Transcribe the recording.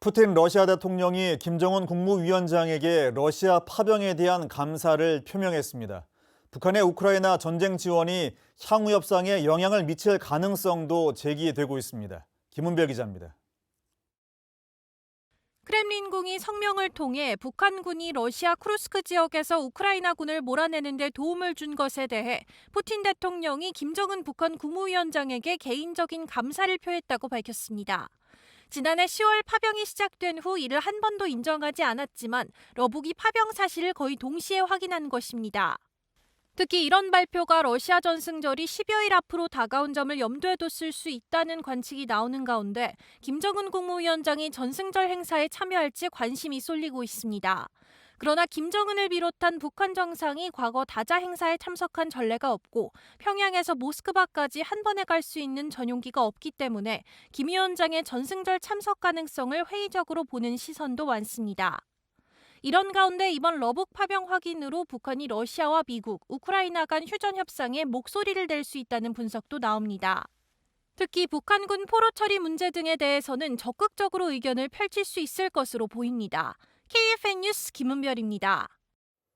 푸틴 러시아 대통령이 김정은 국무위원장에게 러시아 파병에 대한 감사를 표명했습니다. 북한의 우크라이나 전쟁 지원이 향후 협상에 영향을 미칠 가능성도 제기되고 있습니다. 김은별 기자입니다. 크렘린궁이 성명을 통해 북한군이 러시아 크루스크 지역에서 우크라이나군을 몰아내는 데 도움을 준 것에 대해 푸틴 대통령이 김정은 북한 국무위원장에게 개인적인 감사를 표했다고 밝혔습니다. 지난해 10월 파병이 시작된 후 이를 한 번도 인정하지 않았지만 러북이 파병 사실을 거의 동시에 확인한 것입니다. 특히 이런 발표가 러시아 전승절이 10여일 앞으로 다가온 점을 염두에 뒀을 수 있다는 관측이 나오는 가운데 김정은 국무위원장이 전승절 행사에 참여할지 관심이 쏠리고 있습니다. 그러나 김정은을 비롯한 북한 정상이 과거 다자 행사에 참석한 전례가 없고 평양에서 모스크바까지 한 번에 갈 수 있는 전용기가 없기 때문에 김 위원장의 전승절 참석 가능성을 회의적으로 보는 시선도 많습니다. 이런 가운데 이번 러북 파병 확인으로 북한이 러시아와 미국, 우크라이나 간 휴전 협상에 목소리를 낼 수 있다는 분석도 나옵니다. 특히 북한군 포로 처리 문제 등에 대해서는 적극적으로 의견을 펼칠 수 있을 것으로 보입니다. KFN 뉴스 김은별입니다.